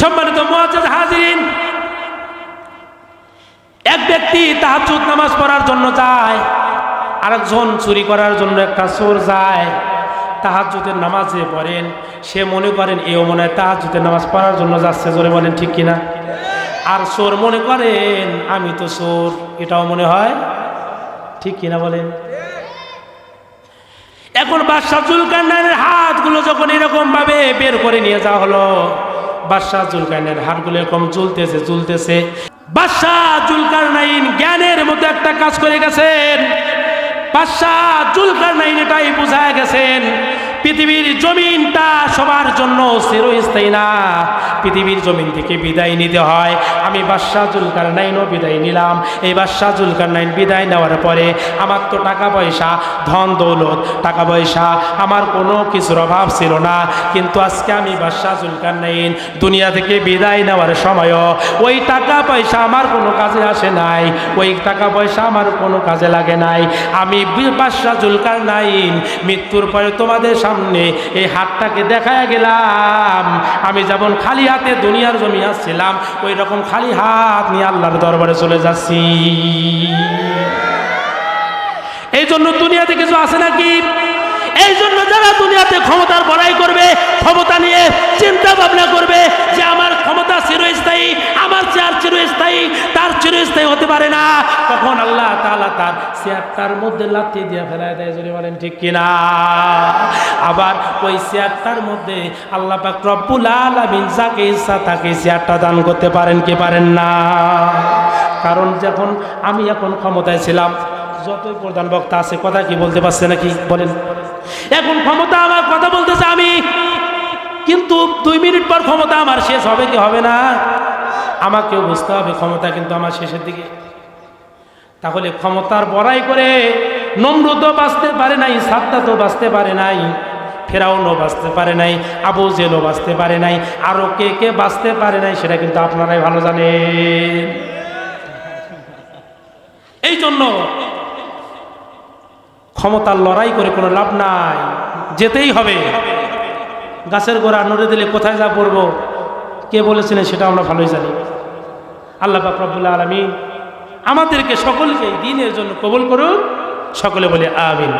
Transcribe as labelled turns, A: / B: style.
A: সম্মানিত মুআজ্জাজ হাজিরিন, এক ব্যক্তি তাহাজ্জুদ নামাজ পড়ার জন্য যায়, আরেকজন চুরি করার জন্য একটা চোর যায়, তাহাজ্জুদের নামাজে পড়েন, সে মনে করেন, এও মনে হয় তাহাজ্জুদের নামাজ পড়ার জন্য যাচ্ছে, জোরে বলেন ঠিক কিনা? আর চোর মনে করেন, আমি তো চোর এটাও মনে হয় ঠিক কিনা বলেন? এখন বাদশাহ জুলকান্নানের হাতগুলো যখন এরকম ভাবে বের করে নিয়ে যাওয়া হলো বাদশাহ জুলকাইনের হাড়গুলো এরকম ঝুলতেছে ঝুলতেছে বাদশাহ জুলকারনাইন জ্ঞানের মতো একটা কাজ করে গেছেন। বাদশাহ জুলকারনাইন এটাই বোঝায় গেছেন। পৃথিবীর জমিনটা সবার জন্য চিরস্থায়ী না। পৃথিবীর জমিন থেকে বিদায় নিতে হয়। আমি বাদশাহ জুলকার নাইনও বিদায় নিলাম। এই বাদশাহ জুলকার নাইন বিদায় নেওয়ার পরে আমার তো টাকা পয়সা, ধন, দৌলত, টাকা পয়সা আমার কোনো কিছুর অভাব ছিল না। কিন্তু আজকে আমি বাদশাহ জুলকার নাইন দুনিয়া থেকে বিদায় নেওয়ার সময়ও ওই টাকা পয়সা আমার কোনো কাজে আসে নাই। ওই টাকা পয়সা আমার কোনো কাজে লাগে নাই। আমি বাদশাহ জুলকার নাইন মৃত্যুর পরে তোমাদের সামনে এই হাতটাকে দেখায় গেলাম। আমি যেমন খালি হাতে দুনিয়ার জমি আসছিলাম ওই রকম খালি হাত নিয়ে আল্লাহর দরবারে চলে যাচ্ছি। এই জন্য দুনিয়াতে কিছু আছে নাকি? এই জন্য যারা দুনিয়াতে ক্ষমতার বড়াই করবে, ক্ষমতা নিয়ে চিন্তা ভাবনা করবে যে আমার ক্ষমতা চিরস্থায়ী, আমার চেয়ার চিরস্থায়ী, তার চিরস্থায়ী হতে পারে না। তখন আল্লাহ তাআলা তার চেয়ারটার মধ্যে লাথি দিয়ে ফেলায় দেয়, যদি বলেন ঠিক কিনা? আবার ওই চেয়ারটার মধ্যে আল্লাহ পাক রব্বুল আলামিন যাকে ইচ্ছা তাকে চেয়ারটা দান করতে পারেন কি পারেন না? কারণ যখন আমি এখন ক্ষমতায় ছিলাম, যতই প্রধান বক্তা আছে, কথা কি বলতে পারছে নাকি? বলেন। এখন ক্ষমতা আমার, কথা বলতেছে আমি। কিন্তু দুই মিনিট পর ক্ষমতা আমার শেষ হবে কি হবে না? আমাকেও বুঝতে হবে ক্ষমতা কিন্তু আমার শেষের দিকে। তাহলে ক্ষমতার বড়াই করে নম্রত বাঁচতে পারে নাই তো বাঁচতে পারে নাই, ফেরাউনও বাঁচতে পারে নাই, আবু জেলও বাঁচতে পারে নাই আরও কে কে বাঁচতে পারে নাই সেটা কিন্তু আপনারাই ভালো জানেন। এই জন্য ক্ষমতার লড়াই করে কোনো লাভ নাই, যেতেই হবে। গাছের গোড়া নড়ে দিলে কোথায় যা পড়ব, কে বলেছিলেন সেটা আমরা ভালোই জানি। আল্লাহ পাক রব্বুল আলমী আমাদেরকে সকলকে দিনের জন্য কবল করুন। সকলে বলে আমিন।